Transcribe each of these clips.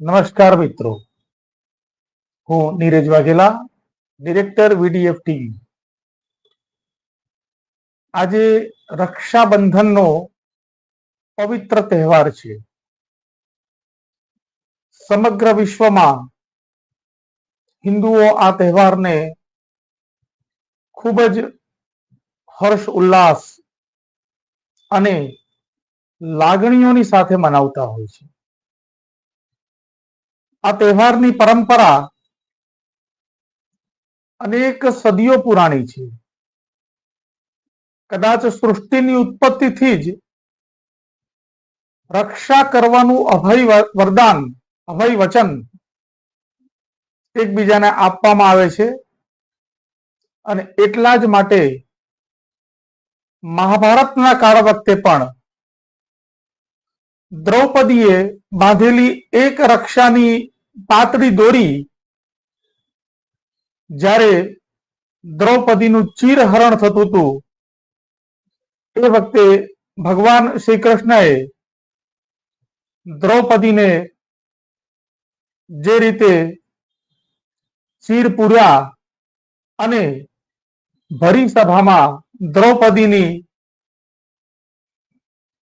નમસ્કાર મિત્રો. હું Neeraj Vaghela, director VDF TV આજે રક્ષાબંધનનો પવિત્ર તહેવાર છે. સમગ્ર વિશ્વમાં હિન્દુઓ આ તહેવારને ખૂબ જ હર્ષ, ઉલ્લાસ અને લાગણીઓની સાથે મનાવતા હોય છે. આ તહેવારની પરંપરા અનેક સદીઓ પુરાણી છે. કદાચ સૃષ્ટિની ઉત્પત્તિથી જ રક્ષા કરવાનું અભય વરદાન, અભય વચન એકબીજાને આપવામાં આવે છે અને એટલા જ માટે મહાભારતના કાળ વખતે પણ દ્રૌપદીએ બાંધેલી એક રક્ષાની પાતળી દોરી જ્યારે દ્રૌપદીનું ચીરહરણ થતું હતું, એ વખતે ભગવાન શ્રી કૃષ્ણએ દ્રૌપદીને જે રીતે ચીર પૂર્યા અને ભરી સભામાં દ્રૌપદીની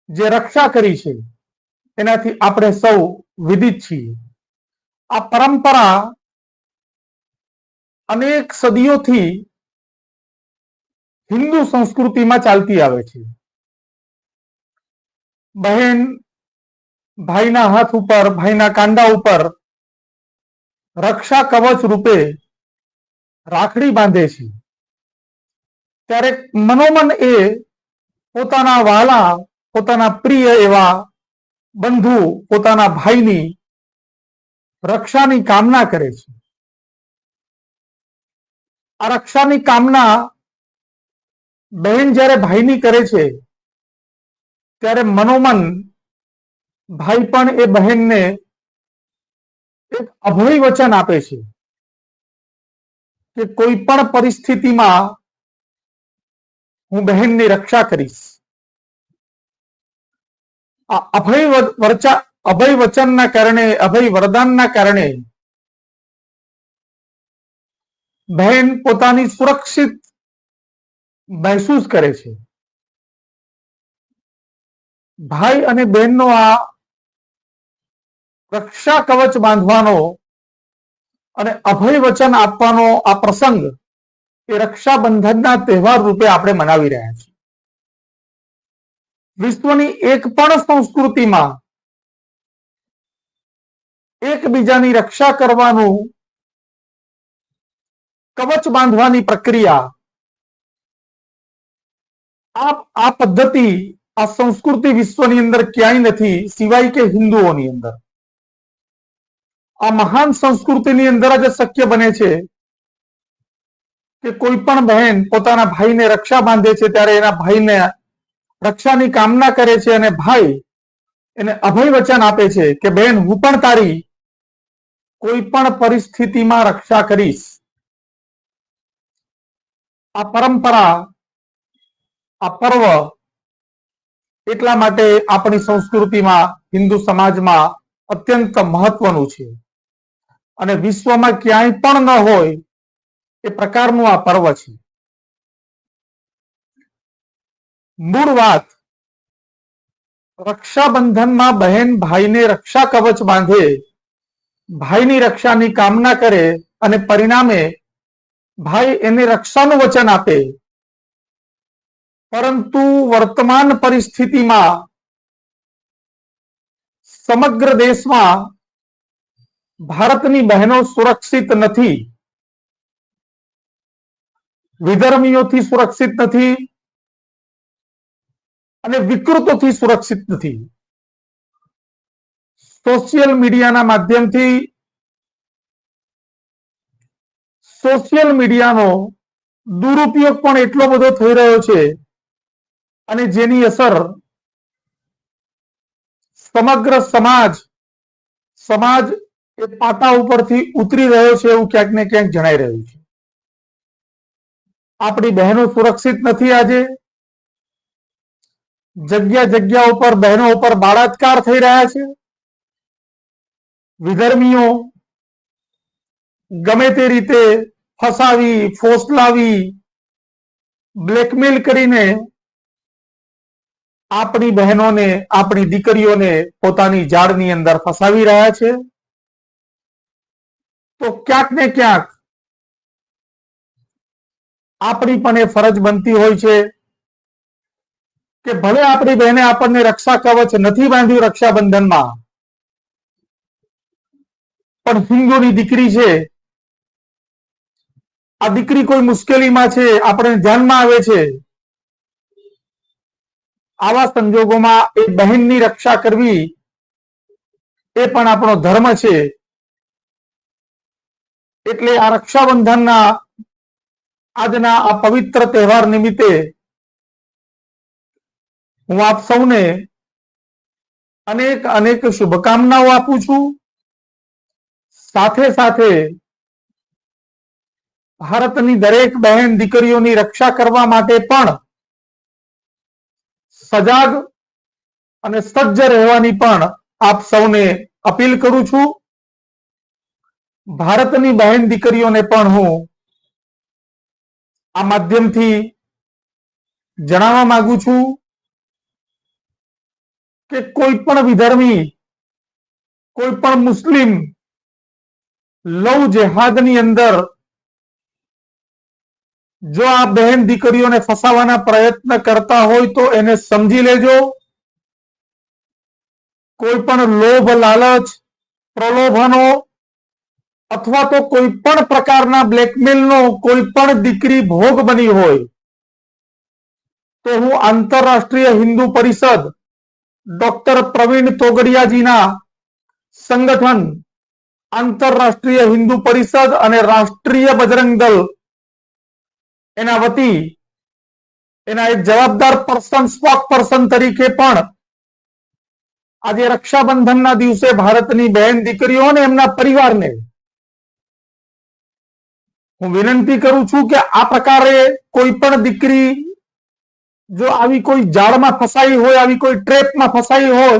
જે રક્ષા કરી છે, એનાથી આપણે સૌ વિદિત છીએ. આ પરંપરા અનેક સદીઓથી હિન્દુ સંસ્કૃતિમાં ચાલતી આવે છે. બહેન ભાઈના હાથ ઉપર, ભાઈના કાંડા ઉપર રક્ષા કવચ રૂપે રાખડી બાંધે છે. ત્યારે મનોમન એ પોતાના વાલા પોતાના પ્રિય એવા બંધુ, પોતાના ભાઈની રક્ષાની કામના કરે છે. આ રક્ષાની કામના બહેન જ્યારે ભાઈની કરે છે, ત્યારે મનોમન ભાઈ પણ એ બહેનને એક અભય વચન આપે છે કે કોઈ પણ પરિસ્થિતિમાં હું બહેનની રક્ષા કરીશ. આ અભય અભય વચનના કારણે, અભય વરદાનના કારણે બહેન પોતાની સુરક્ષિત મહેસૂસ કરે છે. ભાઈ અને બહેનનો આ રક્ષા કવચ બાંધવાનો અને અભય વચન આપવાનો આ પ્રસંગ એ રક્ષાબંધનના તહેવાર રૂપે આપણે મનાવી રહ્યા છીએ. વિશ્વની એક પણ સંસ્કૃતિમાં એકબીજાની રક્ષા કરવાનું કવચ બાંધવાની પ્રક્રિયા. આ પદ્ધતિ આ સંસ્કૃતિ વિશ્વની અંદર ક્યાંય નથી, સિવાય કે હિન્દુઓની અંદર. આ મહાન સંસ્કૃતિની અંદર જ શક્ય બને છે કે કોઈ પણ બહેન પોતાના ભાઈને રક્ષા બાંધે છે ત્યારે એના ભાઈને રક્ષાની કામના કરે છે અને ભાઈ એને અભય વચન આપે છે કે, બહેન, હું પણ તારી કોઈ પણ પરિસ્થિતિમાં રક્ષા કરીશ. આ પરંપરા, આ પર્વ એટલા માટે આપણી સંસ્કૃતિમાં, હિન્દુ સમાજમાં અત્યંત મહત્વનું છે. અને વિશ્વમાં ક્યાંય પણ ન હોય એ પ્રકારનું આ પર્વ છે. મૂળ વાત, રક્ષાબંધનમાં બહેન ભાઈને રક્ષા કવચ બાંધે ભાઈની રક્ષાની કામના કરે અને પરિણામે ભાઈ એને રક્ષાનું વચન આપે. પરંતુ વર્તમાન પરિસ્થિતિમાં સમગ્ર દેશમાં ભારતની બહેનો સુરક્ષિત નથી. વિધર્મીઓથી સુરક્ષિત નથી અને વિકૃતોથી સુરક્ષિત નથી. સોશિયલ મીડિયાના માધ્યમથી સોશિયલ મીડિયાનો દુરુપયોગ પણ એટલો બધો થઈ રહ્યો છે અને જેની અસર સમગ્ર સમાજ સમાજ એ પાટા ઉપરથી ઉતરી રહ્યો છે એવું ક્યાંક ને ક્યાંક જણાઈ રહ્યું છે. આપણી બહેનો સુરક્ષિત નથી આજે. જગ્યા જગ્યા ઉપર બહેનો ઉપર બળાત્કાર થઈ રહ્યા છે. વિધર્મીઓ ગમે તે રીતે ફસાવી, ફોસલાવી બ્લેકમેલ કરીને આપણી બહેનોને, આપણી દીકરીઓને પોતાની જાળની અંદર ફસાવી રહ્યા છે. તો ક્યાંક ને ક્યાંક આપણી પણ એ ફરજ બનતી હોય છે કે ભલે આપણી બહેને આપણને રક્ષા કવચ નથી બાંધ્યું રક્ષાબંધનમાં પણ હિન્દુની દીકરી છે. આ દીકરી કોઈ મુશ્કેલીમાં છે આપણે ધ્યાનમાં આવે છે. આવા સંજોગોમાં એ બહેનની રક્ષા કરવી એ પણ આપણો ધર્મ છે. એટલે આ રક્ષાબંધનના આજના આ પવિત્ર તહેવાર નિમિત્તે હું આપ સૌને અનેક અનેક શુભકામનાઓ આપું છું. સાથે સાથે ભારતની દરેક બહેન દીકરીઓની રક્ષા કરવા માટે પણ સજાગ અને સજ્જ રહેવાની પણ આપ સૌને અપીલ કરું છું. ભારતની બહેન દીકરીઓને પણ હું આ માધ્યમથી જણાવવા માંગુ છું કે કોઈ પણ વિધર્મી, કોઈ પણ મુસ્લિમ લવ જેહાદની અંદર જો આ બહેન દીકરીઓને ફસાવાના પ્રયત્ન કરતા હોય તો એને સમજી લેજો. કોઈ પણ લોભ, લાલચ, પ્રલોભનો અથવા તો કોઈ પણ પ્રકારના બ્લેકમેલનો કોઈ પણ દીકરી ભોગ બની હોય તો હું આંતરરાષ્ટ્રીય હિન્દુ પરિષદ ડોક્ટર પ્રવીણ તોગડિયાજીના સંગઠન આંતરરાષ્ટ્રીય હિન્દુ પરિષદ અને રાષ્ટ્રીય બજરંગ દળ. એના વતી, એના એક જવાબદાર પર્સન, સ્પોક પર્સન તરીકે પણ આજે રક્ષાબંધનના દિવસે ભારતની બહેન દીકરીઓ અને એમના પરિવારને હું વિનંતી કરું છું કે આ પ્રકારે કોઈ પણ દીકરી જો આવી કોઈ જાળમાં ફસાઈ હોય, આવી કોઈ ટ્રેપમાં ફસાઈ હોય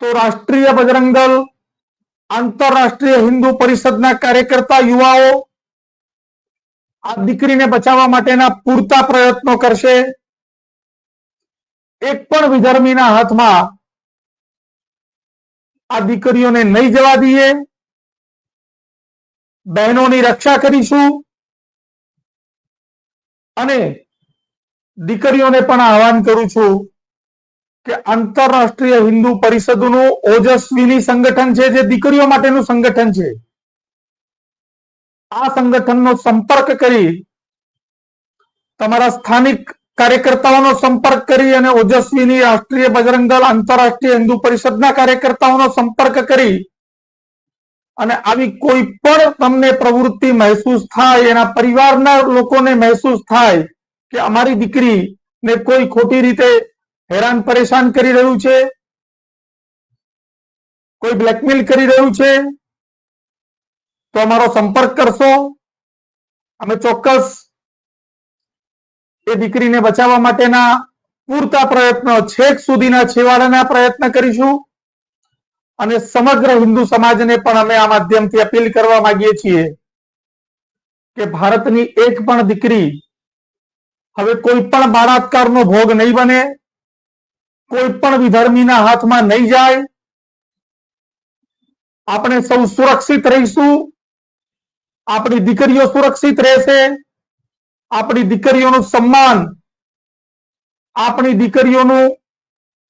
તો રાષ્ટ્રીય બજરંગ દળ આંતરરાષ્ટ્રીય હિન્દુ પરિષદના કાર્યકર્તા યુવાઓ આ દીકરીને બચાવવા માટેના પૂરતા પ્રયત્નો કરશે. એક પણ વિધર્મીના હાથમાં આ દીકરીઓને નહીં જવા દઈએ. બહેનોની રક્ષા કરીશું. અને દીકરીઓને પણ આહવાન કરું છું કે આંતરરાષ્ટ્રીય હિન્દુ પરિષદનું ઓજસ્વીની સંગઠન છે જે દીકરીઓ માટેનું સંગઠન છે. આ સંગઠનનો સંપર્ક કરી તમારા સ્થાનિક કાર્યકર્તાઓનો સંપર્ક કરી અને ઓજસ્વીની રાષ્ટ્રીય બજરંગ આંતરરાષ્ટ્રીય હિન્દુ પરિષદના કાર્યકર્તાઓનો સંપર્ક કરી અને આવી કોઈ પણ તમને પ્રવૃત્તિ મહેસૂસ થાય, એના પરિવારના લોકોને મહેસૂસ થાય કે અમારી દીકરી ને કોઈ ખોટી રીતે હેરાન પરેશાન કરી રહ્યું છે? કોઈ બ્લેકમેલ કરી રહ્યું છે? તો અમારો સંપર્ક કરશો. અમે ચોક્કસ એ દીકરીને બચાવવા માટેના પૂરતા પ્રયત્નો છેક સુધીના છેવાડાના પ્રયત્ન કરીશું અને સમગ્ર હિન્દુ સમાજને પણ અમે આ માધ્યમથી અપીલ કરવા માંગીએ છીએ કે ભારતની એક પણ દીકરી હવે કોઈ પણ બળાત્કારનો ભોગ નહીં બને. કોઈ પણ વિધર્મીના હાથમાં નહીં જાય. આપણે સૌ સુરક્ષિત રહીશું. આપણી દીકરીઓ સુરક્ષિત રહેશે. આપણી દીકરીઓનું સન્માન, આપણી દીકરીઓનું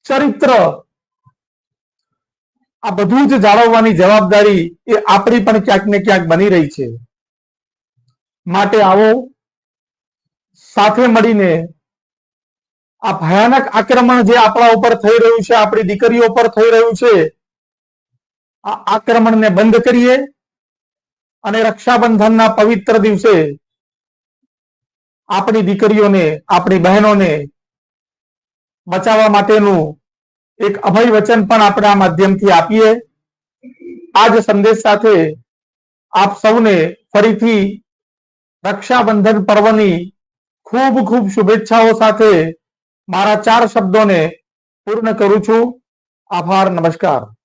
ચરિત્ર, આ બધું જ જાળવવાની જવાબદારી એ આપણી પણ ક્યાંક ને ક્યાંક બની રહી છે. માટે આવો સાથે મળીને આ ભયાનક આક્રમણ જે આપણા ઉપર થઈ રહ્યું છે, આપણી દીકરીઓ પર થઈ રહ્યું છે, આ આક્રમણને બંધ કરીએ અને રક્ષાબંધનના પવિત્ર દિવસે આપણી દીકરીઓને, આપણી બહેનોને બચાવવા માટેનું એક અભય વચન પણ આપણે આ માધ્યમથી આપીએ. આ જ સંદેશ સાથે આપ સૌને ફરીથી રક્ષાબંધન પર્વની ખૂબ ખૂબ શુભેચ્છાઓ સાથે મારા ચાર શબ્દોને પૂર્ણ કરું છું. આભાર નમસ્કાર.